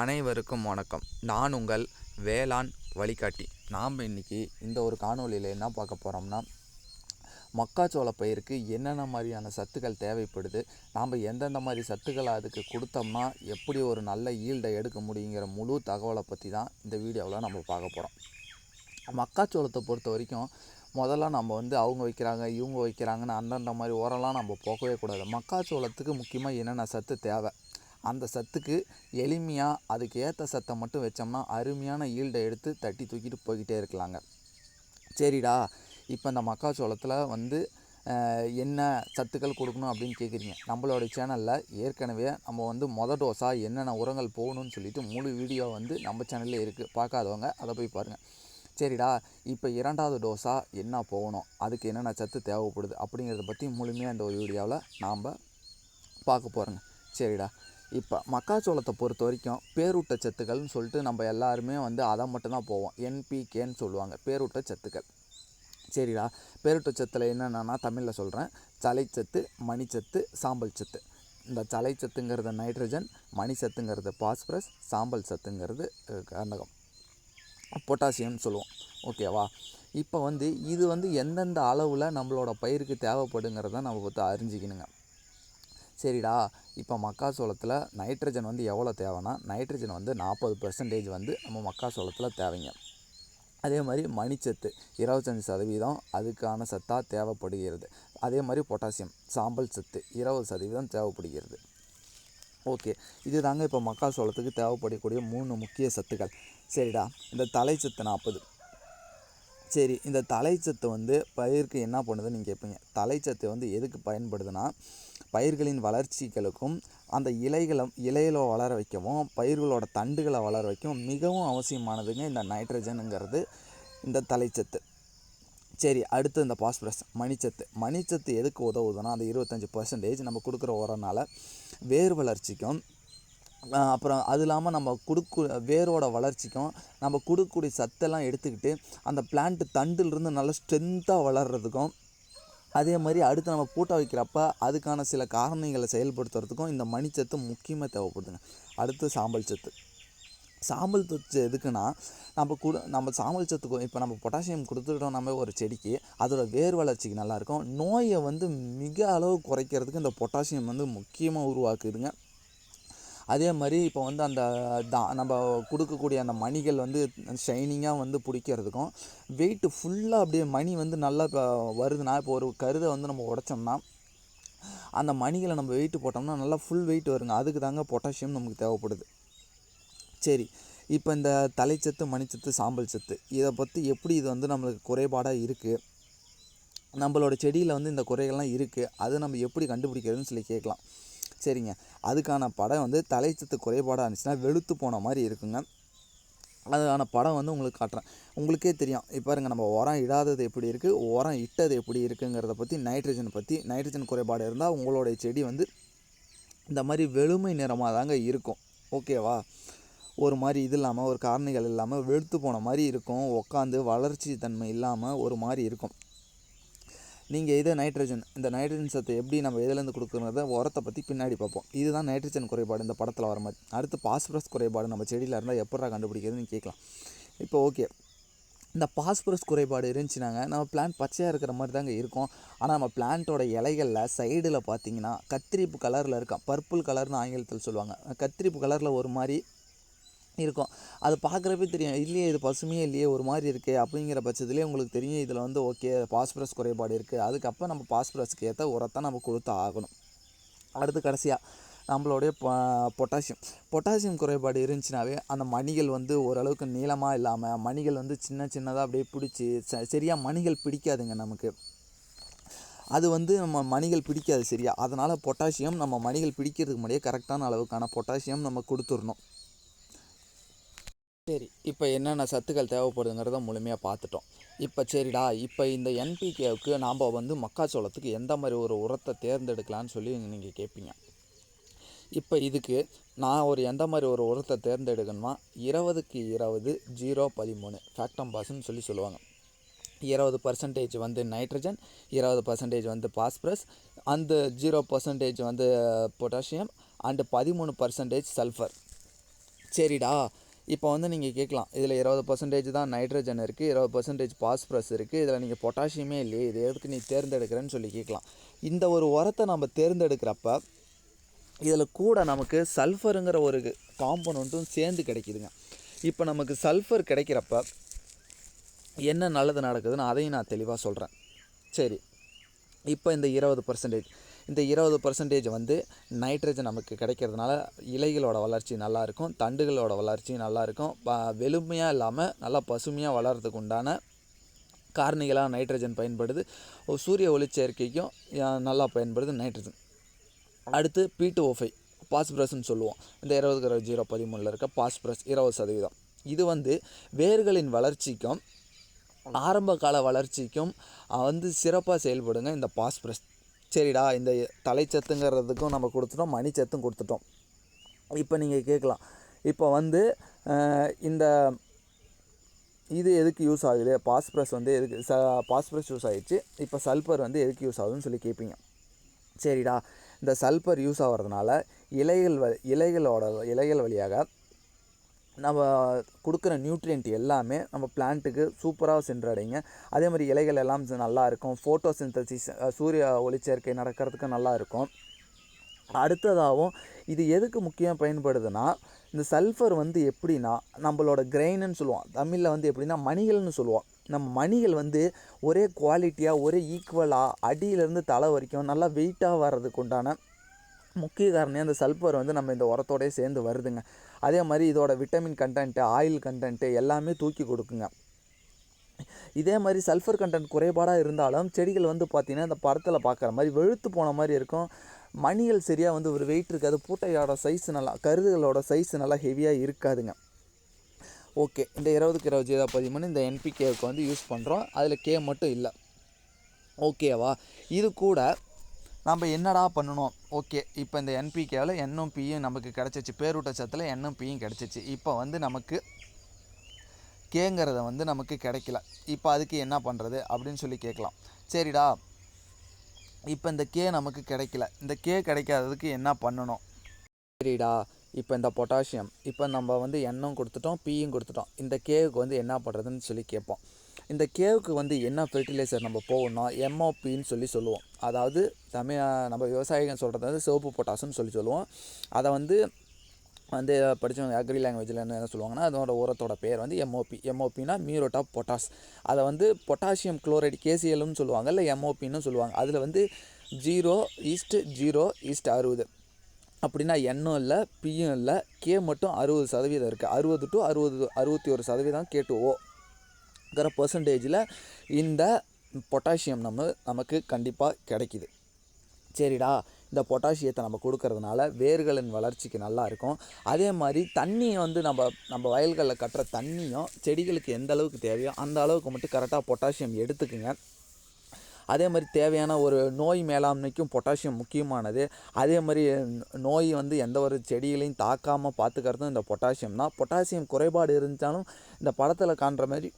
அனைவருக்கும் வணக்கம். நான் உங்கள் வேளாண் வழிகாட்டி. நாம் இன்றைக்கி இந்த ஒரு காணொளியில் என்ன பார்க்க போகிறோம்னா மக்காச்சோள பயிருக்கு என்னென்ன மாதிரியான சத்துக்கள் தேவைப்படுது நாம் எந்தெந்த மாதிரி சத்துக்களை அதுக்கு கொடுத்தோம்னா எப்படி ஒரு நல்ல ஈல்டை எடுக்க முடியுங்கிற முழு தகவலை பற்றி தான் இந்த வீடியோவில் நம்ம பார்க்க போகிறோம் மக்காச்சோளத்தை பொறுத்த வரைக்கும் முதல்ல நம்ம வந்து அவங்க வைக்கிறாங்க இவங்க வைக்கிறாங்கன்னு அந்தந்த மாதிரி உரம்லாம் நம்ம போகவே கூடாது. மக்காச்சோளத்துக்கு முக்கியமாக என்னென்ன சத்து தேவை? அந்த சத்துக்கு எளிமையாக அதுக்கு ஏற்ற சத்தை மட்டும் வச்சோம்னா அருமையான ஈல்டை எடுத்து தட்டி தூக்கிட்டு போய்கிட்டே இருக்கலாங்க. சரிடா இப்போ இந்த மக்காச்சோளத்தில் வந்து என்ன சத்துக்கள் கொடுக்கணும் அப்படின்னு கேட்குறீங்க நம்மளோட சேனலில் ஏற்கனவே நம்ம வந்து மொதல் டோஸாக என்னென்ன உரங்கள் போகணும்னு சொல்லிட்டு முழு வீடியோ வந்து நம்ம சேனல்ல இருக்குது பார்க்காதவங்க அதை போய் பாருங்கள் சரிடா இப்போ இரண்டாவது டோஸாக என்ன போகணும்? அதுக்கு என்னென்ன சத்து தேவைப்படுது? அப்படிங்கிறத பற்றி முழுமையாக இந்த ஒரு வீடியோவில் நாம் பார்க்க போகிறோங்க சரிடா. இப்போ மக்காச்சோளத்தை பொறுத்த வரைக்கும் பேரூட்ட சத்துக்கள்னு சொல்லிட்டு நம்ம எல்லாருமே வந்து அதை மட்டும்தான் போவோம். என்பிகேன்னு சொல்லுவாங்க பேரூட்ட சத்துக்கள். சரிடா. பேரூட்ட சத்தில் என்னென்னா தமிழில் சொல்கிறேன் சலைச்சத்து மணிச்சத்து சாம்பல் சத்து. இந்த சலைச்சத்துங்கிறது நைட்ரஜன் மணிச்சத்துங்கிறது பாஸ்பரஸ் சாம்பல் சத்துங்கிறது கந்தகம். பொட்டாசியம்னு சொல்லுவோம். ஓகேவா இப்போ வந்து இது வந்து எந்தெந்த அளவில் நம்மளோட பயிருக்கு தேவைப்படுங்கிறத நம்ம பார்த்து அறிஞ்சிக்கணுங்க. சரிடா இப்போ மக்காச்சோளத்தில் நைட்ரஜன் வந்து எவ்வளோ தேவைன்னா நைட்ரஜன் வந்து நாற்பது பெர்சன்டேஜ் வந்து நம்ம மக்காச்சோளத்தில் தேவைங்க. அதே மாதிரி மணிச்சத்து இருபத்தஞ்சி சதவீதம் அதுக்கான சத்தாக தேவைப்படுகிறது. அதே மாதிரி பொட்டாசியம் சாம்பல் சத்து இருபது சதவீதம் தேவைப்படுகிறது. ஓகே இது தாங்க இப்போ மக்காச்சோளத்துக்கு தேவைப்படக்கூடிய மூணு முக்கிய சத்துக்கள். சரிடா இந்த தலைச்சத்து நாற்பது சரி இந்த தலைச்சத்து வந்து பயிருக்கு என்ன பண்ணுதுன்னு நீங்கள் கேட்பீங்க தலைச்சத்து வந்து எதுக்கு பயன்படுதுன்னா பயிர்களின் வளர்ச்சிகளுக்கும் அந்த இலைகளை இலைகளை வளர வைக்கவும் பயிர்களோட தண்டுகளை வளர வைக்கவும் மிகவும் அவசியமானதுங்க இந்த நைட்ரஜனுங்கிறது இந்த தலைச்சத்து. சரி அடுத்து இந்த பாஸ்பரஸ் மணிச்சத்து. மணிச்சத்து எதுக்கு உதவுதுன்னா அந்த இருபத்தஞ்சி பர்சன்டேஜ் நம்ம கொடுக்குற உரனால வேர் வளர்ச்சிக்கும் அப்புறம் அது இல்லாமல் நம்ம கொடுக்க வேரோட வளர்ச்சிக்கும் நம்ம கொடுக்கக்கூடிய சத்தெல்லாம் எடுத்துக்கிட்டு அந்த பிளான்ட்டு தண்டுலேருந்து நல்லா ஸ்ட்ரென்த்தாக வளர்கிறதுக்கும் அதே மாதிரி அடுத்து நம்ம பூட்டை வைக்கிறப்ப அதுக்கான சில காரணங்களை செயல்படுத்துறதுக்கும் இந்த மணிச்சத்து முக்கியமாக தேவைப்படுதுங்க. அடுத்து சாம்பல் சத்து. சாம்பல் சத்து எதுக்குன்னா நம்ம கூட நம்ம சாம்பல் சத்துக்கும் இப்போ நம்ம பொட்டாசியம் கொடுத்துக்கிட்டோம் நம்ம ஒரு செடிக்கு அதோட வேர் வளர்ச்சிக்கு நல்லாயிருக்கும். நோயை வந்து மிக அளவு குறைக்கிறதுக்கு இந்த பொட்டாசியம் வந்து முக்கியமாக உருவாக்குதுங்க. அதே மாதிரி இப்போ வந்து அந்த தா நம்ம கொடுக்கக்கூடிய அந்த மணிகள் வந்து ஷைனிங்காக வந்து பிடிக்கிறதுக்கும் வெயிட்டு ஃபுல்லாக அப்படியே மணி வந்து நல்லா இப்போ வருதுன்னா இப்போ ஒரு கருதை வந்து நம்ம உடைச்சோம்னா அந்த மணிகளை நம்ம வெயிட்டு போட்டோம்னா நல்லா ஃபுல் வெயிட் வருங்க. அதுக்கு தாங்க பொட்டாசியம் நமக்கு தேவைப்படுது. சரி இப்போ இந்த தலைச்சத்து மணிச்சத்து சாம்பல் சத்து இதை பற்றி எப்படி இது வந்து நம்மளுக்கு குறைபாடாக இருக்குது நம்மளோட செடியில் வந்து இந்த குறைகள்லாம் இருக்குது அதை நம்ம எப்படி கண்டுபிடிக்கிறதுன்னு சொல்லி கேட்கலாம். சரிங்க. அதுக்கான படம் வந்து தலைச்சத்து குறைபாடாக இருந்துச்சுன்னா வெளுத்து போன மாதிரி இருக்குங்க. அதுக்கான படம் வந்து உங்களுக்கு காட்டுறேன். உங்களுக்கே தெரியும். இப்போ பாருங்க நம்ம உரம் இடாதது எப்படி இருக்குது உரம் இட்டது எப்படி இருக்குங்கிறத பற்றி நைட்ரஜன் பற்றி நைட்ரஜன் குறைபாடு இருந்தால் உங்களுடைய செடி வந்து இந்த மாதிரி வெளுமை நிறமாக தாங்க இருக்கும் ஓகேவா ஒரு மாதிரி இது இல்லாமல் ஒரு காரணிகள் இல்லாமல் வெளுத்து போன மாதிரி இருக்கும். உட்காந்து வளர்ச்சி தன்மை இல்லாமல் ஒரு மாதிரி இருக்கும். நீங்கள் இதே நைட்ரஜன் இந்த நைட்ரஜன் சத்து எப்படி நம்ம எதுலேருந்து கொடுக்குறத உரத்தை பற்றி பின்னாடி பார்ப்போம். இதுதான் நைட்ரஜன் குறைபாடு இந்த படத்தில் வர மாதிரி. அடுத்து பாஸ்பரஸ் குறைபாடு நம்ம செடியில் இருந்தால் எப்படா கண்டுபிடிக்கிறதுன்னு கேட்கலாம். இப்போ ஓகே இந்த பாஸ்பரஸ் குறைபாடு இருந்துச்சுனாங்க நம்ம பிளான்ட் பச்சையாக இருக்கிற மாதிரி தாங்க இருக்கும். ஆனால் நம்ம பிளான்ட்டோட இலைகளில் சைடில் பார்த்தீங்கன்னா கத்திரிப்பு கலரில் இருக்கான் பர்பிள் கலர்னு ஆங்கிலத்தில் சொல்லுவாங்க. கத்திரிப்பு கலரில் ஒரு மாதிரி இருக்கும். அது பார்க்குறப்பே தெரியும். இல்லையே இது பசுமையே இல்லையே ஒரு மாதிரி இருக்கே அப்படிங்கிற பட்சத்துலேயே உங்களுக்கு தெரியும். இதில் வந்து ஓகே பாஸ்பரஸ் குறைபாடு இருக்குது அதுக்கப்புறம் நம்ம பாஸ்பரஸ்க்கு ஏற்ற உரத்தை நம்ம கொடுத்து ஆகணும். அடுத்து கடைசியாக நம்மளுடைய பொட்டாசியம். பொட்டாசியம் குறைபாடு இருந்துச்சுனாவே அந்த மணிகள் வந்து ஓரளவுக்கு நீளமாக இல்லாமல் மணிகள் வந்து சின்ன சின்னதாக அப்படியே பிடிச்சி ச சரியாக மணிகள் பிடிக்காதுங்க நமக்கு. அது வந்து நம்ம மணிகள் பிடிக்காது சரியா. அதனால் பொட்டாசியம் நம்ம மணிகள் பிடிக்கிறதுக்கு முன்னாடியே கரெக்டான அளவுக்கான பொட்டாசியம் நம்ம கொடுத்துடணும். சரி இப்போ என்னென்ன சத்துக்கள் தேவைப்படுதுங்கிறத முழுமையாக பார்த்துட்டோம். இப்போ சரிடா இப்போ இந்த என்பிகேவுக்கு நாம் வந்து மக்காச்சோளத்துக்கு எந்த மாதிரி ஒரு உரத்தை தேர்ந்தெடுக்கலான்னு சொல்லி நீங்கள் கேட்பீங்க இப்போ இதுக்கு நான் ஒரு எந்த மாதிரி ஒரு உரத்தை தேர்ந்தெடுக்கணுமா இருபதுக்கு இருபது ஜீரோ பதிமூணு ஃபேக்டம்பாஸ்ன்னு சொல்லி சொல்லுவாங்க. இருபது பர்சன்டேஜ் வந்து நைட்ரஜன் இருபது பர்சன்டேஜ் வந்து பாஸ்பரஸ் அந்த ஜீரோ பர்சன்டேஜ் வந்து பொட்டாசியம் அண்டு பதிமூணு பர்சன்டேஜ் சல்ஃபர் சரிடா இப்போ வந்து நீங்கள் கேட்கலாம். இதில் இருபது பர்சன்டேஜ் தான் நைட்ரஜன் இருக்குது இருபது பர்சன்டேஜ் பாஸ்பரஸ் இருக்குது இதில் நீங்கள் பொட்டாசியமே இல்லையே இது எதுக்கு நீ தேர்ந்தெடுக்கிறேன்னு சொல்லி கேட்கலாம். இந்த ஒரு உரத்தை நம்ம தேர்ந்தெடுக்கிறப்ப இதில் கூட நமக்கு சல்ஃபருங்கிற ஒரு காம்பனண்ட்டும் சேர்ந்து கிடைக்கிதுங்க. இப்போ நமக்கு சல்ஃபர் கிடைக்கிறப்ப என்ன நல்லது நடக்குதுன்னு அதையும் நான் தெளிவாக சொல்கிறேன் சரி. இப்போ இந்த இருபது பர்சன்டேஜ் இந்த இருபது பர்சன்டேஜ் வந்து நைட்ரஜன் நமக்கு கிடைக்கிறதுனால இலைகளோட வளர்ச்சி நல்லாயிருக்கும் தண்டுகளோட வளர்ச்சி நல்லாயிருக்கும். ப- வெளுமையாக இல்லாமல் நல்லா பசுமையாக வளர்கிறதுக்கு உண்டான காரணிகளாக நைட்ரஜன் பயன்படுது. சூரிய ஒளிச்சேர்க்கைக்கும் நல்லா பயன்படுது நைட்ரஜன் அடுத்து பீட்டு ஓஃபை பாஸ்பரஸ்ன்னு சொல்லுவோம். இந்த இருபது ஜீரோ பதிமூணில் இருக்க பாஸ்பரஸ் இருபது சதவீதம். இது வந்து வேர்களின் வளர்ச்சிக்கும் ஆரம்ப கால வளர்ச்சிக்கும் வந்து சிறப்பாக செயல்படுங்க இந்த பாஸ்பரஸ் சரிடா இந்த தலைச்சத்துங்கிறதுக்கும் நம்ம கொடுத்துட்டோம் மணிச்சத்தும் கொடுத்துட்டோம். இப்போ நீங்கள் கேட்கலாம். இப்போ வந்து இந்த இது எதுக்கு யூஸ் ஆகுது? பாஸ்பரஸ் வந்து எதுக்கு ச பாஸ்பரஸ் யூஸ் ஆகிடுச்சு இப்போ சல்ஃபர் வந்து எதுக்கு யூஸ் ஆகுதுன்னு சொல்லி கேட்பீங்க சரிடா இந்த சல்ஃபர் யூஸ் ஆகிறதுனால இலைகள் வ இலைகளோட இலைகள் வழியாக நம்ம கொடுக்குற நியூட்ரியன்ட் எல்லாமே நம்ம பிளான்ட்டுக்கு சூப்பராக சென்றடைங்க. அதே மாதிரி இலைகள் எல்லாம் நல்லா இருக்கும். ஃபோட்டோசிந்தசிஸ் சூரிய ஒளிச்சேர்க்கை நடக்கிறதுக்கு நல்லா இருக்கும். அடுத்ததாகவும் இது எதுக்கு முக்கியம் பயன்படுதுன்னா இந்த சல்ஃபர் வந்து எப்படின்னா நம்மளோட கிரெயின்னு சொல்லுவோம். தமிழில் வந்து எப்படின்னா மணிகள்னு சொல்லுவோம். நம்ம மணிகள் வந்து ஒரே குவாலிட்டியாக ஒரே ஈக்குவலாக அடியிலேருந்து தலை வரைக்கும் நல்லா வெயிட்டாக வர்றதுக்கு உண்டான முக்கிய காரணம் அந்த சல்ஃபர் வந்து நம்ம இந்த உரத்தோடயே சேர்ந்து வருதுங்க. அதே மாதிரி இதோட விட்டமின் கண்டென்ட்டு ஆயில் கண்டென்ட்டு எல்லாமே தூக்கி கொடுக்குங்க. இதே மாதிரி சல்ஃபர் கண்டென்ட் குறைபாடாக இருந்தாலும் செடிகள் வந்து பார்த்திங்கன்னா இந்த படத்தில் பார்க்குற மாதிரி வெளுத்து போன மாதிரி இருக்கும். மணிகள் சரியாக வந்து ஒரு வெயிட் இருக்காது. பூட்டையோட சைஸ் நல்லா கருதுகளோட சைஸ் நல்லா ஹெவியாக இருக்காதுங்க. ஓகே இந்த இருபதுக்கு இருபது ஜீரோ பதிமூணு இந்த என்பிகேவுக்கு வந்து யூஸ் பண்ணுறோம் அதில் கே மட்டும் இல்லை. ஓகேவா இது கூட நம்ம என்னடா பண்ணணும்? ஓகே இப்போ இந்த என்பிகேவில் எண்ணும் பியும் நமக்கு கிடச்சிச்சு. பேரூட்டச்சத்தில் எண்ணும் பியும் கிடச்சிச்சு. இப்போ வந்து நமக்கு கேங்கிறத வந்து நமக்கு கிடைக்கல. இப்போ அதுக்கு என்ன பண்ணுறது அப்படின்னு சொல்லி கேட்கலாம். சரிடா. இப்போ இந்த கே நமக்கு கிடைக்கல. இந்த கே கிடைக்காததுக்கு என்ன பண்ணணும்? சரிடா. இப்போ இந்த பொட்டாசியம். இப்போ நம்ம வந்து எண்ணும் கொடுத்துட்டோம் பியும் கொடுத்துட்டோம். இந்த கேவுக்கு வந்து என்ன பண்ணுறதுன்னு சொல்லி கேட்போம். இந்த கேவுக்கு வந்து என்ன ஃபெர்டிலைசர் நம்ம போகணும்னா எம்ஓபின்னு சொல்லி சொல்லுவோம். அதாவது தமிழ் நம்ம விவசாயிகள் சொல்கிறது வந்து சிவப்பு பொட்டாசுன்னு சொல்லி சொல்லுவோம். அதை வந்து வந்து படித்தவங்க அக்ரி லாங்குவேஜில் என்ன சொல்லுவாங்கன்னா அதோட உரத்தோட பேர் வந்து எம்ஓபி எம்ஓபினா மியூரோட் ஆஃப் பொட்டாஸ் அதை வந்து பொட்டாசியம் குளோரைடு கேசிஎல்னு சொல்லுவாங்க இல்லை எம்ஓபின்னு சொல்லுவாங்க. அதில் வந்து ஜீரோ ஈஸ்ட் ஜீரோ ஈஸ்ட் அறுபது. அப்படின்னா எண்ணும் இல்லை பியும் இல்லை கே மட்டும் அறுபது சதவீதம் இருக்குது அறுபது டு அறுபது அறுபத்தி ஒரு சதவீதம் கே ஓ இருக்கிற பர்சன்டேஜில் இந்த பொட்டாசியம் நம்ம நமக்கு கண்டிப்பாக கிடைக்கிது. சரிடா இந்த பொட்டாசியத்தை நம்ம கொடுக்கறதுனால வேர்களின் வளர்ச்சிக்கு நல்லா இருக்கும். அதே மாதிரி தண்ணியை வந்து நம்ம நம்ம வயல்களில் கட்டுற தண்ணியும் செடிகளுக்கு எந்த அளவுக்கு தேவையோ அந்த அளவுக்கு மட்டும் கரெக்டாக பொட்டாசியம் எடுத்துக்குங்க. அதே மாதிரி தேவையான ஒரு நோய் மேலாண்மைக்கும் பொட்டாசியம் முக்கியமானது. அதே மாதிரி நோய் வந்து எந்த ஒரு செடிகளையும் தாக்காமல் பார்த்துக்கிறதும் இந்த பொட்டாசியம் தான். பொட்டாசியம் குறைபாடு இருந்தாலும் இந்த படத்தில் காண்ற மாதிரி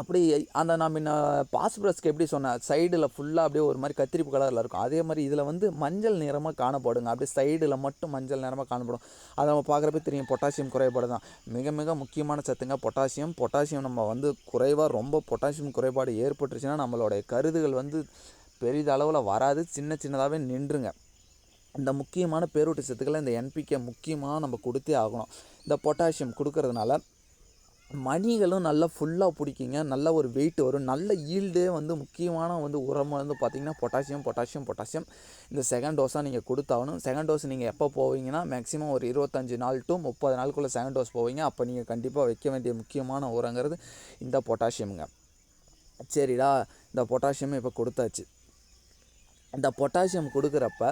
அப்படி அந்த நான் முன்ன பாஸ்பரஸ்க்கு எப்படி சொன்னேன் சைடில் ஃபுல்லாக அப்படியே ஒரு மாதிரி கத்திரிப்பு கலரில் இருக்கும். அதே மாதிரி இதில் வந்து மஞ்சள் நிறமாக காணப்படுங்க. அப்படியே சைடில் மட்டும் மஞ்சள் நிறமாக காணப்படும். அதை நம்ம பார்க்குறப்ப தெரியும் பொட்டாசியம் குறைபாடு தான் மிக மிக முக்கியமான சத்துங்க பொட்டாசியம் பொட்டாசியம் நம்ம வந்து குறைவாக ரொம்ப பொட்டாசியம் குறைபாடு ஏற்பட்டுருச்சுன்னா நம்மளுடைய கருதுகள் வந்து பெரிதளவில் வராது. சின்ன சின்னதாகவே நின்றுங்க. இந்த முக்கியமான பேரூட்ட சத்துக்களை இந்த என்பிகே முக்கியமாக நம்ம கொடுத்தே ஆகணும். இந்த பொட்டாசியம் கொடுக்கறதுனால மணிகளும் நல்லா ஃபுல்லாக பிடிக்குங்க. நல்ல ஒரு வெயிட் வரும். நல்ல ஈல்டே வந்து முக்கியமான வந்து உரம் வந்து பார்த்திங்கன்னா பொட்டாசியம் பொட்டாசியம் பொட்டாசியம் இந்த செகண்ட் டோஸாக நீங்கள் கொடுத்தாகணும். செகண்ட் டோஸ் நீங்கள் எப்போ போவீங்கன்னா மேக்ஸிமம் ஒரு இருபத்தஞ்சி நாள் டு முப்பது நாளுக்குள்ளே செகண்ட் டோஸ் போவீங்க. அப்போ நீங்கள் கண்டிப்பாக வைக்க வேண்டிய முக்கியமான உரங்கிறது இந்த பொட்டாசியமுங்க சரிடா இந்த பொட்டாசியம் இப்போ கொடுத்தாச்சு. இந்த பொட்டாசியம் கொடுக்குறப்ப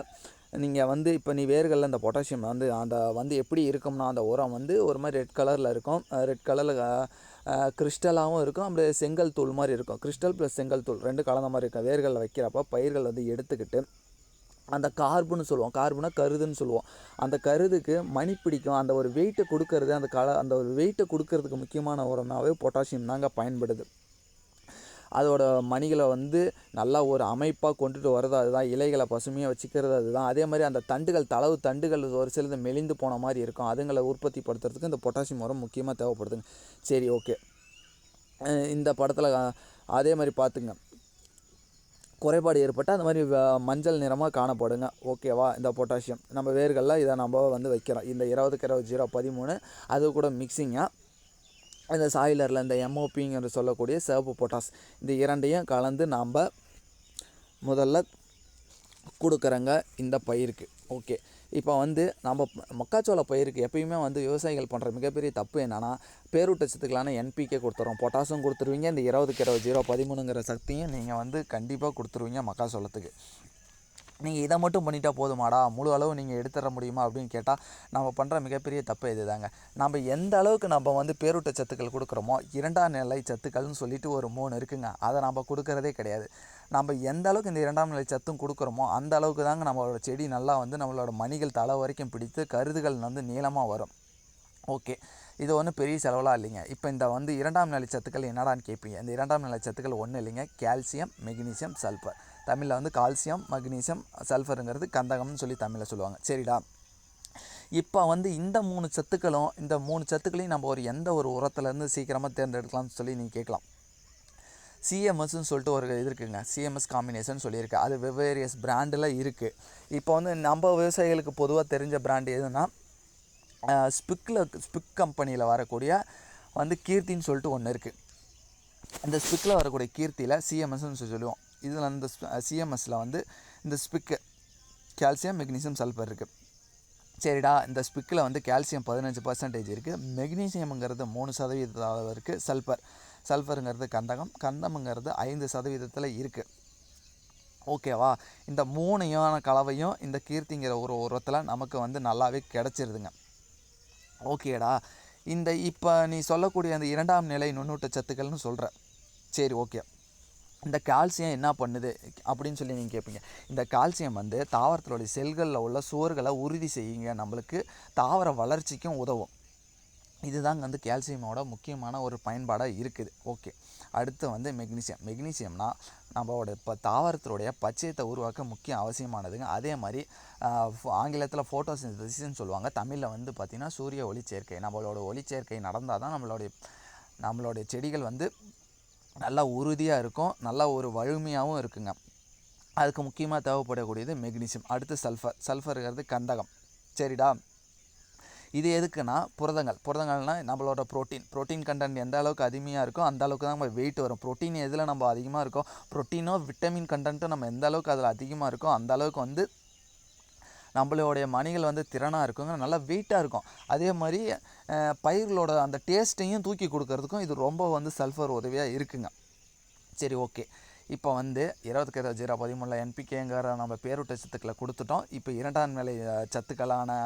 நீங்கள் வந்து இப்போ நீ வேர்களில் அந்த பொட்டாசியம் வந்து அந்த வந்து எப்படி இருக்கும்னா அந்த உரம் வந்து ஒரு மாதிரி ரெட் கலரில் இருக்கும். ரெட் கலரில் கிறிஸ்டலாகவும் இருக்கும். அப்படியே செங்கல் தூள் மாதிரி இருக்கும். கிறிஸ்டல் ப்ளஸ் செங்கல் தூள் ரெண்டு கலந்த மாதிரி இருக்கும். வேர்களில் வைக்கிறப்ப பயிர்கள் வந்து எடுத்துக்கிட்டு அந்த கார்புன்னு சொல்லுவோம். கார்புனா கருதுன்னு சொல்லுவோம். அந்த கருதுக்கு மணி பிடிக்கும். அந்த ஒரு வெயிட்டை கொடுக்கறது அந்த கல அந்த ஒரு வெயிட்டை கொடுக்கறதுக்கு முக்கியமான உரம்னாவே பொட்டாசியம் தாங்க பயன்படுது. அதோட மணிகளை வந்து நல்லா ஒரு அமைப்பாக கொண்டுட்டு வர்றது அதுதான். இலைகளை பசுமையாக வச்சுக்கிறது அதுதான். அதே மாதிரி அந்த தண்டுகள் தளவு தண்டுகள் ஒரு சிலது மெலிந்து போன மாதிரி இருக்கும். அதுங்களை உற்பத்தி படுத்துறதுக்கு இந்த பொட்டாசியம் உரம் முக்கியமாக தேவைப்படுதுங்க. சரி ஓகே இந்த படத்தில் அதே மாதிரி பார்த்துங்க குறைபாடு ஏற்பட்டால் அந்த மாதிரி வ- மஞ்சள் நிறமாக காணப்படுங்க. ஓகேவா இந்த பொட்டாசியம் நம்ம வேர்களில் இதை நம்ம வந்து வைக்கிறோம். இந்த இருபதுக்கு இருபது ஜீரோ பதிமூணு அது கூட மிக்சிங்காக இந்த சாயிலரில் இந்த எம்ஓபிங்கிற சொல்லக்கூடிய சிவப்பு பொட்டாஸ் இந்த இரண்டையும் கலந்து நாம் முதல்ல கொடுக்குறங்க இந்த பயிருக்கு. ஓகே இப்போ வந்து நம்ம மக்காச்சோள பயிருக்கு எப்பயுமே வந்து விவசாயிகள் பண்ணுற மிகப்பெரிய தப்பு என்னென்னா பேரூட்டச்சத்துக்களான என்பிகே கொடுத்துறோம். பொட்டாசும் கொடுத்துருவீங்க. இந்த இருபதுக்கு இருபது ஜீரோ பதிமூணுங்கிற சக்தியும் நீங்கள் வந்து கண்டிப்பாக கொடுத்துருவீங்க மக்காச்சோளத்துக்கு. நீங்கள் இதை மட்டும் பண்ணிட்டால் போதுமாடா முழு அளவு நீங்கள் எடுத்துட முடியுமா அப்படின்னு கேட்டால் நம்ம பண்ணுற மிகப்பெரிய தப்பு இதுதாங்க. நம்ம எந்த அளவுக்கு நம்ம வந்து பேரூட்ட சத்துக்கள் கொடுக்குறோமோ இரண்டாம் நிலை சத்துக்கள்னு சொல்லிட்டு ஒரு மூணு இருக்குங்க. அதை நம்ம கொடுக்கறதே கிடையாது. நம்ம எந்த அளவுக்கு இந்த இரண்டாம் நிலை சத்தும் கொடுக்குறோமோ அந்த அளவுக்கு தாங்க நம்மளோட செடி நல்லா வந்து நம்மளோட மணிகள் தலை வரைக்கும் பிடித்து கருதுகள் வந்து நீளமாக வரும். ஓகே. இது ஒன்றும் பெரிய செலவெலாம் இல்லைங்க. இப்போ இந்த வந்து இரண்டாம் நிலை சத்துக்கள் என்னடான்னு கேட்பீங்க இந்த இரண்டாம் நிலை சத்துக்கள் ஒன்றும் இல்லைங்க. கால்சியம் மெக்னீசியம் சல்ஃபர் தமிழில் வந்து கால்சியம் மக்னீசியம் சல்ஃபருங்கிறது கந்தகம்னு சொல்லி தமிழில் சொல்லுவாங்க. சரிடா. இப்போ வந்து இந்த மூணு சத்துக்களும் இந்த மூணு சத்துக்களையும் நம்ம ஒரு எந்த ஒரு உரத்துலேருந்து சீக்கிரமாக தேர்ந்தெடுக்கலாம்னு சொல்லி நீங்கள் கேட்கலாம். சிஎம்எஸ்ன்னு சொல்லிட்டு ஒரு இது இருக்குங்க. சிஎம்எஸ் காம்பினேஷன் சொல்லியிருக்கு. அது வெவ்வேரியஸ் பிராண்டில் இருக்குது இப்போ வந்து நம்ம விவசாயிகளுக்கு பொதுவாக தெரிஞ்ச பிராண்டு எதுனா ஸ்பிக்கில் ஸ்பிக் கம்பெனியில் வரக்கூடிய வந்து கீர்த்தின்னு சொல்லிட்டு ஒன்று இருக்குது இந்த ஸ்பிக்கில் வரக்கூடிய கீர்த்தியில் சிஎம்எஸ்ன்னு சொல்லுவோம். இதில் அந்த சிஎம்எஸில் வந்து இந்த ஸ்பிக்கு கால்சியம் மெக்னீசியம் சல்ஃபர் இருக்குது சரிடா இந்த ஸ்பிக்கில் வந்து கால்சியம் பதினஞ்சு பர்சன்டேஜ் இருக்குது மெக்னீசியம்ங்கிறது மூணு சதவீத இருக்குது சல்ஃபர் சல்ஃபருங்கிறது கந்தகம் கந்தம்ங்கிறது ஐந்து சதவீதத்தில் இருக்குது ஓகேவா இந்த மூணையான கலவையும் இந்த கீர்த்திங்கிற ஒரு உரத்தில் நமக்கு வந்து நல்லாவே கிடச்சிருதுங்க. ஓகேடா இந்த இப்போ நீ சொல்லக்கூடிய அந்த இரண்டாம் நிலை நுண்ணூட்ட சத்துக்கள்னு சொல்கிற சரி ஓகே இந்த கால்சியம் என்ன பண்ணுது அப்படின்னு சொல்லி நீங்கள் கேட்பீங்க இந்த கால்சியம் வந்து தாவரத்தினுடைய செல்களில் உள்ள சோர்களை உறுதி செய்யுங்க. நம்மளுக்கு தாவர வளர்ச்சிக்கும் உதவும். இதுதாங்க வந்து கால்சியமோட முக்கியமான ஒரு பயன்பாடாக இருக்குது. ஓகே. அடுத்து வந்து மெக்னீசியம். மெக்னீசியம்னா நம்மளோட இப்போ தாவரத்தினுடைய பச்சையத்தை உருவாக்க முக்கியம் அவசியமானதுங்க. அதே மாதிரி ஆங்கிலத்தில் ஃபோட்டோசிந்தசிஸ்ன்னு சொல்லுவாங்க. தமிழில் வந்து பார்த்திங்கன்னா சூரிய ஒளிச்சேர்க்கை நம்மளோட ஒளிச்சேர்க்கை நடந்தால் தான் நம்மளுடைய நம்மளுடைய செடிகள் வந்து நல்லா உறுதியாக இருக்கும் நல்லா ஒரு வலிமையாகவும் இருக்குங்க. அதுக்கு முக்கியமாக தேவைப்படக்கூடியது மெக்னீசியம் அடுத்து சல்ஃபர் சல்ஃபருங்கிறது கந்தகம். சரிடா. இது எதுக்குன்னா புரதங்கள். புரதங்கள்னால் நம்மளோட ப்ரோட்டீன் புரோட்டீன் கண்டென்ட் எந்த அளவுக்கு அதிகமாக இருக்கோ அந்த அளவுக்கு தான் நம்ம வெயிட் வரும். புரோட்டீன் எதில் நம்ம அதிகமாக இருக்கோ புரோட்டீனோ விட்டமின் கண்டென்ட்டும் நம்ம எந்த அளவுக்கு அதில் அதிகமாக இருக்கோ அந்த அளவுக்கு வந்து நம்மளுடைய மணிகள் வந்து திறனாக இருக்குங்க நல்லா வெயிட்டாக இருக்கும். அதே மாதிரி பயிர்களோட அந்த டேஸ்ட்டையும் தூக்கி கொடுக்கறதுக்கும் இது ரொம்ப வந்து சல்ஃபர் உதவியாக இருக்குங்க. சரி ஓகே. இப்போ வந்து இருபதுக்கு இருபது ஜீரோ பதிமூணில் என்பிகேங்கிற நம்ம பேரூட்ட சத்துக்களை கொடுத்துட்டோம். இப்போ இரண்டாம் நிலை சத்துக்களான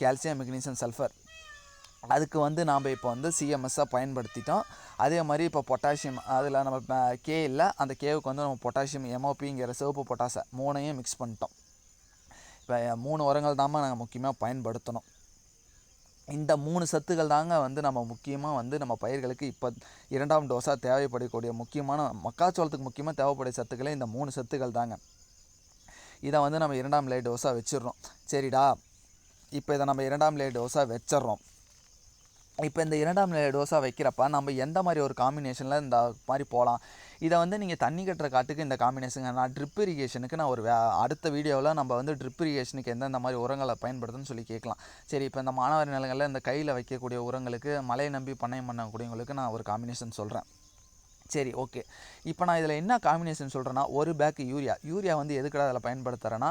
கால்சியம் மெக்னீசியம் சல்ஃபர் அதுக்கு வந்து நாம் இப்போ வந்து சிஎம்எஸ்ஸாக பயன்படுத்திட்டோம். அதே மாதிரி இப்போ பொட்டாசியம் அதில் நம்ம கே இல்லை அந்த கேவுக்கு வந்து நம்ம பொட்டாசியம் எம்ஓபிங்கிற சிவப்பு பொட்டாசை மூணையும் மிக்ஸ் பண்ணிட்டோம். இப்போ மூணு உரங்கள் தாம்மா நாங்கள் முக்கியமாக பயன்படுத்தணும். இந்த மூணு சத்துக்கள் தாங்க வந்து நம்ம முக்கியமாக வந்து நம்ம பயிர்களுக்கு இப்போ இரண்டாம் டோஸாக தேவைப்படக்கூடிய முக்கியமான மக்காச்சோளத்துக்கு முக்கியமாக தேவைப்படைய சத்துக்களே இந்த மூணு சத்துக்கள் தாங்க. இதை வந்து நம்ம இரண்டாம் லே டோஸாக வச்சிடுறோம். சரிடா. இப்போ இதை நம்ம இரண்டாம் லே டோஸாக வச்சிடுறோம். இப்போ இந்த இரண்டாம் நிலை டோஸாக வைக்கிறப்ப நம்ம எந்த மாதிரி ஒரு காம்பினேஷனில் இந்த மாதிரி போகலாம் இதை வந்து நீங்கள் தண்ணி கட்டுற காட்டுக்கு இந்த காம்பினேஷன் நான் ட்ரிப் இரிகேஷனுக்கு நான் ஒரு வே அடுத்த வீடியோவில் நம்ம வந்து ட்ரிப் இரிகேஷனுக்கு எந்தெந்த மாதிரி உரங்களை பயன்படுத்துன்னு சொல்லி கேட்கலாம். சரி இப்போ இந்த மாணவர் நிலங்களில் இந்த கையில் வைக்கக்கூடிய உரங்களுக்கு மழையை நம்பி பண்ணையம் பண்ணக்கூடியவங்களுக்கு நான் ஒரு காம்பினேஷன் சொல்கிறேன் சரி ஓகே. இப்போ நான் இதில் என்ன காம்பினேஷன் சொல்கிறேன்னா ஒரு பேக் யூரியா. யூரியா வந்து எதுக்கடா அதில் பயன்படுத்துகிறேன்னா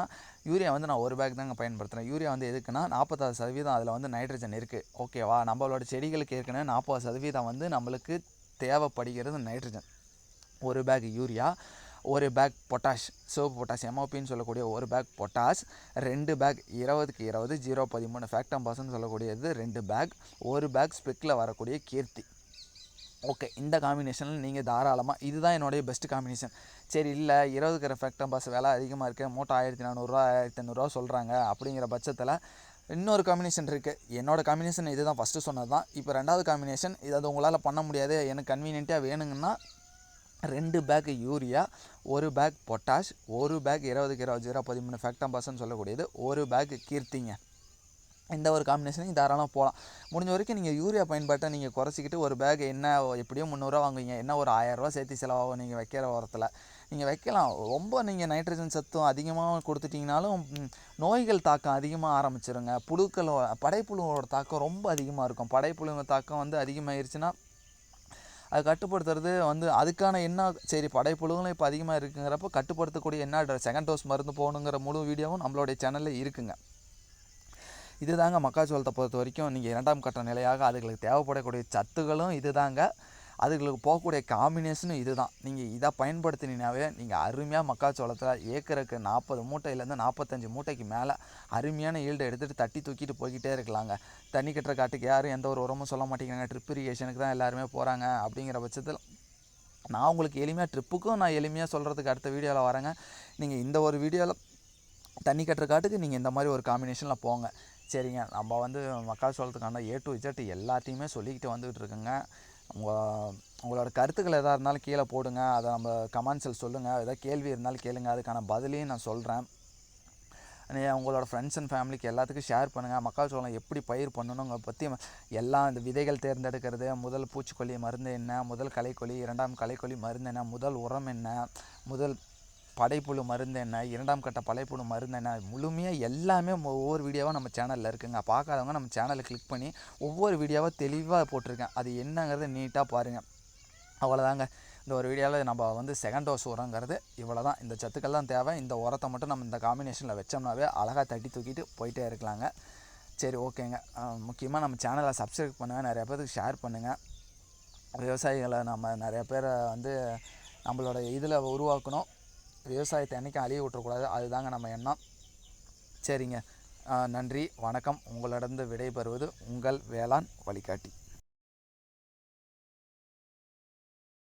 யூரியா வந்து நான் ஒரு பேக் தாங்க பயன்படுத்துகிறேன் யூரியா வந்து எதுக்குன்னா நாற்பத்தாறு சதவீதம் அதில் வந்து நைட்ரஜன் இருக்குது ஓகேவா? நம்மளோட செடிகளுக்கு ஏற்கனவே நாற்பது சதவீதம் வந்து நம்மளுக்கு தேவைப்படுகிறது நைட்ரஜன் ஒரு பேக் யூரியா ஒரு பேக் பொட்டாஷ் சோப் பொட்டாஷ் எம்ஓபின்னு சொல்லக்கூடிய ஒரு பேக் பொட்டாஷ் ரெண்டு பேக் இருபதுக்கு இருபது ஜீரோ பதிமூணு ஃபேக்டம் பாஸ்ன்னு சொல்லக்கூடியது ரெண்டு பேக் ஒரு பேக் ஸ்பெக்கில் வரக்கூடிய கீர்த்தி. ஓகே இந்த காம்பினேஷனில் நீங்கள் தாராளமாக இதுதான் என்னுடைய பெஸ்ட் காம்பினேஷன் சரி இல்லை இருபதுக்கு ரெஃபெக்டம் பாஸ் விலை அதிகமாக இருக்குது மூட்டை ஆயிரத்தி நானூறுரூவா ஆயிரத்தி ஐநூறுரூவா சொல்கிறாங்க அப்படிங்கிற பட்சத்தில் இன்னொரு காம்பினேஷன் இருக்குது என்னோடய காம்பினேஷன் இது தான் ஃபஸ்ட்டு சொன்னது தான் இப்போ ரெண்டாவது காம்பினேஷன் இது அது உங்களால் பண்ண முடியாது எனக்கு கன்வீனியண்ட்டாக வேணுங்கன்னா ரெண்டு பேக் யூரியா ஒரு பேக் பொட்டாஷ் ஒரு பேக் இருபதுக்கு இருபது ஜீரோ பதிமூணு ஃபேக்டம்பாஸ்ன்னு சொல்லக்கூடியது ஒரு பேக் கீர்த்திங்க. இந்த ஒரு காம்பினேஷனையும் தாராளமாக போகலாம் முடிஞ்ச வரைக்கும் நீங்கள் யூரியா பயன்பாட்டை நீங்கள் குறைச்சிக்கிட்டு ஒரு பேக் என்ன எப்படியும் முந்நூறுரூவா வாங்குவீங்க. என்ன ஒரு ஆயரூவா சேர்த்து செலவாகும் நீங்கள் வைக்கிற உரத்தில் நீங்கள் வைக்கலாம். ரொம்ப நீங்கள் நைட்ரஜன் சத்தும் அதிகமாக கொடுத்துட்டிங்கனாலும் நோய்கள் தாக்கம் அதிகமாக ஆரம்பிச்சிருங்க. புழுக்களோட படைப்புழுவோட தாக்கம் ரொம்ப அதிகமாக இருக்கும். படைப்புழுங்க தாக்கம் வந்து அதிகமாயிருச்சுன்னா அதை கட்டுப்படுத்துறது வந்து அதுக்கான என்ன சரி படைப்புழுகளும் இப்போ அதிகமாக இருக்குங்கிறப்போ கட்டுப்படுத்தக்கூடிய என்ன செகண்ட் டோஸ் மருந்து போகணுங்கிற முழு வீடியோவும் நம்மளுடைய சேனலில் இருக்குங்க. இதுதாங்க மக்காச்சோளத்தை பொறுத்த வரைக்கும் நீங்கள் இரண்டாம் கட்ட நிலையாக அதுகளுக்கு தேவைப்படக்கூடிய சத்துகளும் இதுதாங்க. அதுகளுக்கு போகக்கூடிய காம்பினேஷனும் இதுதான். நீங்கள் இதை பயன்படுத்தினீங்கனாவே நீங்கள் அருமையாக மக்காச்சோளத்தில் ஏக்கருக்கு நாற்பது மூட்டையிலேருந்து நாற்பத்தஞ்சு மூட்டைக்கு மேலே அருமையான ஈல்டை எடுத்துகிட்டு தட்டி தூக்கிட்டு போய்கிட்டே இருக்கலாங்க. தண்ணி கட்டுற காட்டுக்கு யாரும் எந்த ஒரு உரமும் சொல்ல மாட்டேங்கிறாங்க. ட்ரிப் இரிகேஷனுக்கு தான் எல்லாருமே போகிறாங்க அப்படிங்கிற பட்சத்தில் நான் உங்களுக்கு எளிமையாக ட்ரிப்புக்கும் நான் எளிமையாக சொல்கிறதுக்கு அடுத்த வீடியோவில் வரேங்க. நீங்கள் இந்த ஒரு வீடியோவில் தண்ணி கட்டுற காட்டுக்கு நீங்கள் இந்த மாதிரி ஒரு காம்பினேஷனில் போங்க. சரிங்க. நம்ம வந்து மக்காச்சோளத்துக்கான ஏ டு இஜட் எல்லாத்தையுமே சொல்லிக்கிட்டு வந்துகிட்டு இருக்கேங்க. உங்கள் உங்களோட கருத்துக்கள் எதாக இருந்தாலும் கீழே போடுங்க. அதை நம்ம கமெண்ட்ஸில் சொல்லுங்கள் ஏதாவது கேள்வி இருந்தாலும் கேளுங்க. அதுக்கான பதிலையும் நான் சொல்கிறேன் உங்களோட ஃப்ரெண்ட்ஸ் அண்ட் ஃபேமிலிக்கு எல்லாத்துக்கும் ஷேர் பண்ணுங்கள் மக்காச்சோளம் எப்படி பயிர் பண்ணணுங்க பற்றி எல்லாம் இந்த விதைகள் தேர்ந்தெடுக்கிறது முதல் பூச்சிக்கொல்லி மருந்து என்ன முதல் களைக்கொல்லி இரண்டாம் களைக்கொல்லி மருந்து என்ன முதல் உரம் என்ன முதல் படைப்புழு மருந்து என்ன இரண்டாம் கட்ட படைப்புழு மருந்து என்ன முழுமையாக எல்லாமே ஒவ்வொரு வீடியோவாக நம்ம சேனலில் இருக்குங்க. பார்க்காதவங்க நம்ம சேனலை கிளிக் பண்ணி ஒவ்வொரு வீடியோவாக தெளிவாக போட்டிருக்கேன் அது என்னங்கிறத நீட்டாக பாருங்கள் அவ்வளோதாங்க இந்த ஒரு வீடியோவில் நம்ம வந்து செகண்ட் டோஸ் உரங்கிறது இவ்வளோ தான் இந்த சத்துக்கள் தான் தேவை. இந்த உரத்தை மட்டும் நம்ம இந்த காம்பினேஷனில் வச்சோம்னாவே அழகாக தட்டி தூக்கிட்டு போயிட்டே இருக்கலாங்க. சரி ஓகேங்க. முக்கியமாக நம்ம சேனலை சப்ஸ்கிரைப் பண்ணுங்கள் நிறைய பேருக்கு ஷேர் பண்ணுங்கள் விவசாயிகளை நம்ம நிறைய பேரை வந்து நம்மளோட இதில் உருவாக்கணும். விவசாயத்தை என்றைக்கும் அழிய விட்டுறக்கூடாது. அதுதாங்க நம்ம எண்ணம். சரிங்க. நன்றி. வணக்கம். உங்களிடந்து விடைபெறுவது உங்கள் வேளாண் வழிகாட்டி.